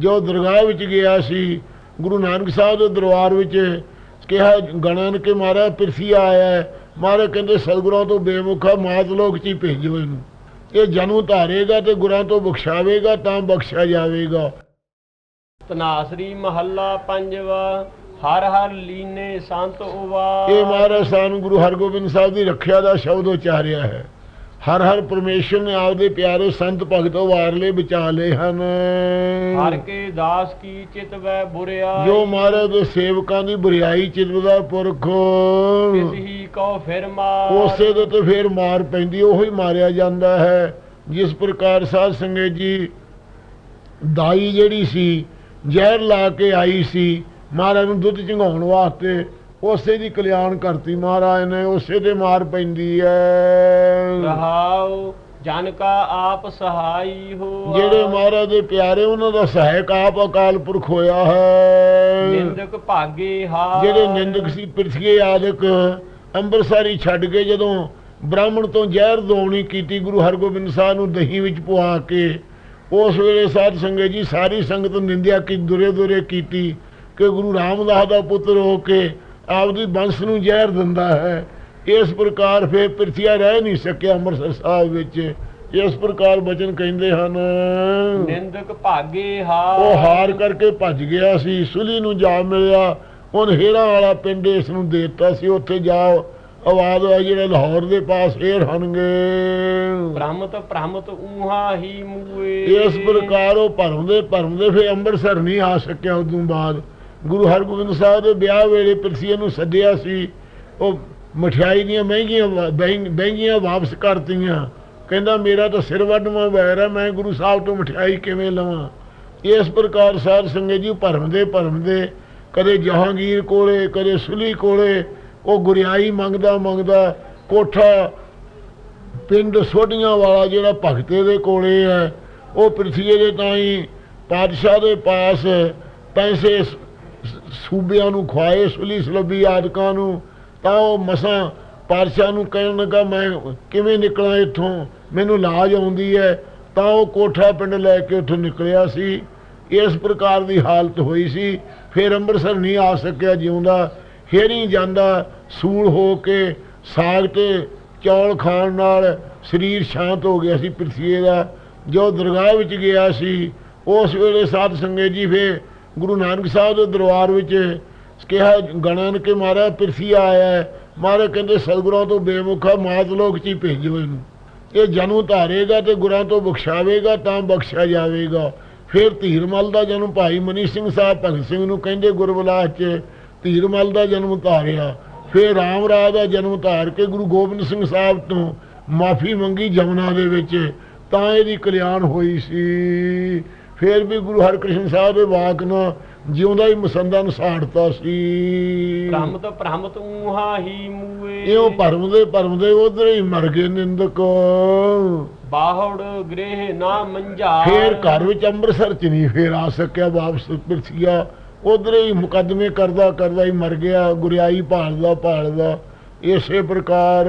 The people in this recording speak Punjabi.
ਜੋ ਦਰਗਾਹ ਵਿੱਚ ਗਿਆ ਸੀ ਗੁਰੂ ਨਾਨਕ ਸਾਹਿਬ ਦੇ ਦਰਬਾਰ ਵਿੱਚ ਕਿਹਾ ਗਣਨ ਕੇ ਮਾਰਾ ਪਿਰਸੀ ਆਇਆ ਮਾਰੇ ਕਹਿੰਦੇ ਸਤਿਗੁਰਾਂ ਤੋਂ ਬੇਮੁਖਾ ਮਾਤ ਲੋਕ ਚ ਹੀ ਭੇਜੋ ਇਹਨੂੰ। ਇਹ ਜਨੂ ਧਾਰੇਗਾ ਤੇ ਗੁਰਾਂ ਤੋਂ ਬਖਸ਼ਾਵੇਗਾ ਤਾਂ ਬਖਸ਼ਿਆ ਜਾਵੇਗਾ। ਤਨਾਸਰੀ ਮਹੱਲਾ ਪੰਜਵਾ ਹਰ ਹਰ ਲੀਨੇ ਸੰਤ ਉਵਾ। ਇਹ ਮਹਾਰਾਜ ਸਾਨੂੰ ਗੁਰੂ ਹਰਗੋਬਿੰਦ ਸਾਹਿਬ ਦੀ ਰੱਖਿਆ ਦਾ ਸ਼ਬਦ ਉਚਾਰਿਆ ਹੈ। ਹਰ ਹਰ ਪਰਮੇਸ਼ਰ ਨੇ ਆਪਦੇ ਪਿਆਰੇ ਸੰਤ ਭਗਤੋ ਵਾਰਲੇ ਬਚਾ ਲਏ ਹਨ। ਹਰ ਕੇ ਦਾਸ ਕੀ ਚਿਤ ਵੈ ਬੁਰਿਆ। ਜੋ ਮਹਾਰਾਜ ਦੇ ਸੇਵਕਾਂ ਦੀ ਬੁਰੀਾਈ ਚਿਤਵਦਾ ਪੁਰਖ। ਕਿਸ ਹੀ ਫਿਰ ਮਾਰ। ਉਸੇ ਦੇ ਤੇ ਫੇਰ ਮਾਰ ਪੈਂਦੀ ਉਹੀ ਮਾਰਿਆ ਜਾਂਦਾ ਹੈ। ਜਿਸ ਪ੍ਰਕਾਰ ਸਾਧ ਸੰਗਤ ਜੀ ਦਾਈ ਜਿਹੜੀ ਸੀ ਜ਼ਹਿਰ ਲਾ ਕੇ ਆਈ ਸੀ ਮਹਾਰਾਜ ਨੂੰ ਦੁੱਧ ਚੰਗਾਉਣ ਵਾਸਤੇ ਉਸੇ ਦੀ ਕਲਿਆਣ ਕਰਤੀ ਮਹਾਰਾਜ ਨੇ ਉਸੇ ਤੇ ਮਾਰ ਪੈਂਦੀ ਹੈ ਰਹਾਉ ਜਨ ਕਾ ਆਪ ਸਹਾਈ ਹੋ ਜਿਹੜੇ ਮਹਾਰਾਜ ਦੇ ਪਿਆਰੇ ਉਹਨਾਂ ਦਾ ਸਹਾਇਕ ਆਪ ਅਕਾਲ ਪੁਰਖ ਹੋਇਆ ਹੈ। ਨਿੰਦਕ ਭਾਗੇ ਹਾ ਜਿਹੜੇ ਨਿੰਦਕ ਸੀ ਪ੍ਰਿਥਵੀ ਆਦਿਕ ਅੰਮ੍ਰਿਤਸਰੀ ਛੱਡ ਕੇ ਜਦੋਂ ਬ੍ਰਾਹਮਣ ਤੋਂ ਜ਼ਹਿਰ ਦੋਣੀ ਕੀਤੀ ਗੁਰੂ ਹਰਗੋਬਿੰਦ ਸਾਹਿਬ ਨੂੰ ਦਹੀਂ ਵਿੱਚ ਪਵਾ ਕੇ ਉਸ ਵੇਲੇ ਸਾਧ ਸੰਗਤ ਜੀ ਸਾਰੀ ਸੰਗਤ ਨਿੰਦਿਆ ਕੀ ਦੁਰੇ ਦੁਰੇ ਕੀਤੀ ਕਿ ਗੁਰੂ ਰਾਮਦਾਸ ਦਾ ਪੁੱਤਰ ਹੋ ਕੇ ਆਪਦੀ ਬੰਸ ਨੂੰ ਜ਼ਹਿਰ ਦਿੰਦਾ ਹੈ। ਇਸ ਪ੍ਰਕਾਰ ਫਿਰ ਪ੍ਰਿਥਿਆ ਰਹਿ ਨਹੀਂ ਸਕਿਆ ਅੰਮ੍ਰਿਤਸਰ ਸਾਹਿਬ ਵਿੱਚ। ਇਸ ਪ੍ਰਕਾਰ ਬਚਨ ਕਹਿੰਦੇ ਹਨ ਨਿੰਦਕ ਭਾਗੇ ਹਾ ਉਹ ਹਾਰ ਕਰਕੇ ਭੱਜ ਗਿਆ ਸੀ ਸੁਲੀ ਨੂੰ ਜਾ ਮਿਲਿਆ। ਹੁਣ ਹੇਰਾ ਵਾਲਾ ਪਿੰਡ ਇਸ ਨੂੰ ਦੇ ਦਿੱਤਾ ਸੀ। ਉੱਥੇ ਜਾਓ ਆਵਾਜ਼ ਆਈ ਜਿਹੜੇ ਲਾਹੌਰ ਦੇ ਪਾਸ ਫੇਰ ਹਨਗੇ ਭ੍ਰਮਤ ਭ੍ਰਮਤ ਊਹਾ ਹੀ ਮੂਏ। ਇਸ ਪ੍ਰਕਾਰ ਉਹ ਭਰਮਦੇ ਭਰਮਦੇ ਫੇ ਅੰਮ੍ਰਿਤਸਰ ਨਹੀਂ ਆ ਸਕਿਆ ਉਦੋਂ ਬਾਅਦ। ਗੁਰੂ ਹਰਗੋਬਿੰਦ ਸਾਹਿਬ ਦੇ ਵਿਆਹ ਵੇਲੇ ਪਿਰਸੀਏ ਨੂੰ ਸੱਦਿਆ ਸੀ। ਉਹ ਮਠਿਆਈ ਦੀਆਂ ਮਹਿੰਗੀਆਂ ਵਾ- ਮਹਿੰਗੀਆਂ ਵਾਪਸ ਕਰਤੀਆਂ। ਕਹਿੰਦਾ, ਮੇਰਾ ਤਾਂ ਸਿਰ ਵੱਢਵਾਂ ਵੈਰ ਹੈ ਮੈਂ ਗੁਰੂ ਸਾਹਿਬ ਤੋਂ ਮਠਿਆਈ ਕਿਵੇਂ ਲਵਾਂ? ਇਸ ਪ੍ਰਕਾਰ ਸਾਧ ਸੰਗਤ ਜੀ ਭਰਮਦੇ ਭਰਮਦੇ, ਕਦੇ ਜਹਾਂਗੀਰ ਕੋਲੇ, ਕਦੇ ਸੁਲੀ ਕੋਲੇ, ਉਹ ਗੁਰਿਆਈ ਮੰਗਦਾ ਮੰਗਦਾ, ਕੋਠਾ ਪਿੰਡ ਸੋਢੀਆਂ ਵਾਲਾ ਜਿਹੜਾ ਭਗਤੇ ਦੇ ਕੋਲੇ ਹੈ, ਉਹ ਪ੍ਰਿਥੀਏ ਦੇ ਤਾਈ ਪਾਤਸ਼ਾਹ ਦੇ ਪਾਸ ਪੈਸੇ ਸੂਬਿਆਂ ਨੂੰ ਖਵਾਏ ਸੁਲੀ ਸਲੱਬੀ ਆਦਿਕਾਂ ਨੂੰ, ਤਾਂ ਉਹ ਮਸਾਂ ਪਾਤਸ਼ਾਹ ਨੂੰ ਕਹਿਣ ਲੱਗਾ, ਮੈਂ ਕਿਵੇਂ ਨਿਕਲਾਂ ਇੱਥੋਂ? ਮੈਨੂੰ ਲਾਜ ਆਉਂਦੀ ਹੈ। ਤਾਂ ਉਹ ਕੋਠਾ ਪਿੰਡ ਲੈ ਕੇ ਉੱਥੋਂ ਨਿਕਲਿਆ ਸੀ। ਇਸ ਪ੍ਰਕਾਰ ਦੀ ਹਾਲਤ ਹੋਈ ਸੀ। ਫਿਰ ਅੰਮ੍ਰਿਤਸਰ ਨਹੀਂ ਆ ਸਕਿਆ ਜਿਉਂਦਾ। ਹੀ ਜਾਂਦਾ ਸੂਲ ਹੋ ਕੇ ਸਾਗ ਤੇ ਚੌਲ ਖਾਣ ਨਾਲ ਸਰੀਰ ਸ਼ਾਂਤ ਹੋ ਗਿਆ ਸੀ ਪ੍ਰਿਥਵੀ ਦਾ। ਜੋ ਦਰਗਾਹ ਵਿੱਚ ਗਿਆ ਸੀ, ਉਸ ਵੇਲੇ ਸਾਧ ਸੰਗਤ ਜੀ ਫੇ ਗੁਰੂ ਨਾਨਕ ਸਾਹਿਬ ਦੇ ਦਰਬਾਰ ਵਿੱਚ ਕਿਹਾ ਗਣਨ ਕੇ ਮਾਰਾ ਪ੍ਰਿਥਵੀ ਆਇਆ ਹੈ। ਮਾਰੇ ਕਹਿੰਦੇ, ਸਤਿਗੁਰਾਂ ਤੋਂ ਬੇਮੁਖਾ ਮਾਤ ਲੋਕ ਚ ਹੀ ਭੇਜੋ ਇਹਨੂੰ। ਇਹ ਜਨੂ ਧਾਰੇਗਾ ਤੇ ਗੁਰਾਂ ਤੋਂ ਬਖਸ਼ਾਵੇਗਾ, ਤਾਂ ਬਖਸ਼ਿਆ ਜਾਵੇਗਾ। ਫਿਰ ਧੀਰਮਲ ਦਾ ਜਨਮ ਭਾਈ ਮਨੀ ਸਿੰਘ ਸਾਹਿਬ, ਭਗਤ ਸਿੰਘ ਨੂੰ ਕਹਿੰਦੇ, ਗੁਰਬਲਾਸ ਚ ਧੀਰਮਲ ਦਾ ਜਨਮ ਧਾਰਿਆ। ਫਿਰ ਰਾਮ ਰਾਜ ਦਾ ਜਨਮ ਧਾਰ ਕੇ ਗੁਰੂ ਗੋਬਿੰਦ ਸਿੰਘ ਸਾਹਿਬ ਤੋਂ ਮਾਫੀ ਮੰਗੀ ਜਮਨਾ ਦੇ ਵਿੱਚ। ਤਾਂ ਇਹਦੀ ਕਲਿਆਣ ਹੋਈ ਸੀ। ਫਿਰ ਵੀ ਗੁਰੂ ਹਰਕ੍ਰਿਸ਼ਨ ਸਾਹਿਬ ਦੇ ਵਾਕ ਨਾਲ ਜਿਉਂਦਾ ਹੀ ਮਸੰਦਾਂ ਨੂੰ ਸਾੜਤਾ ਸੀ ਭ੍ਰਮਤ ਭ੍ਰਮਤ ਊਹਾ ਹੀ ਮੂਏ। ਇਉਂ ਭਰਮਦੇ ਭਰਮਦੇ ਉਧਰ ਹੀ ਮਰ ਗਏ ਨਿੰਦਕ। ਬਾਹੜ ਗ੍ਰਹਿ ਨਾ ਮੰਝਾ ਫੇਰ ਘਰ ਵਿੱਚ ਅੰਮ੍ਰਿਤਸਰ ਚ ਨਹੀਂ ਫੇਰ ਆ ਸਕਿਆ ਵਾਪਸ ਪਿਰਸੀਆ। ਉਧਰ ਹੀ ਮੁਕੱਦਮੇ ਕਰਦਾ ਕਰਦਾ ਹੀ ਮਰ ਗਿਆ ਗੁਰਿਆਈ ਭਾਲਦਾ ਭਾਲਦਾ। ਇਸੇ ਪ੍ਰਕਾਰ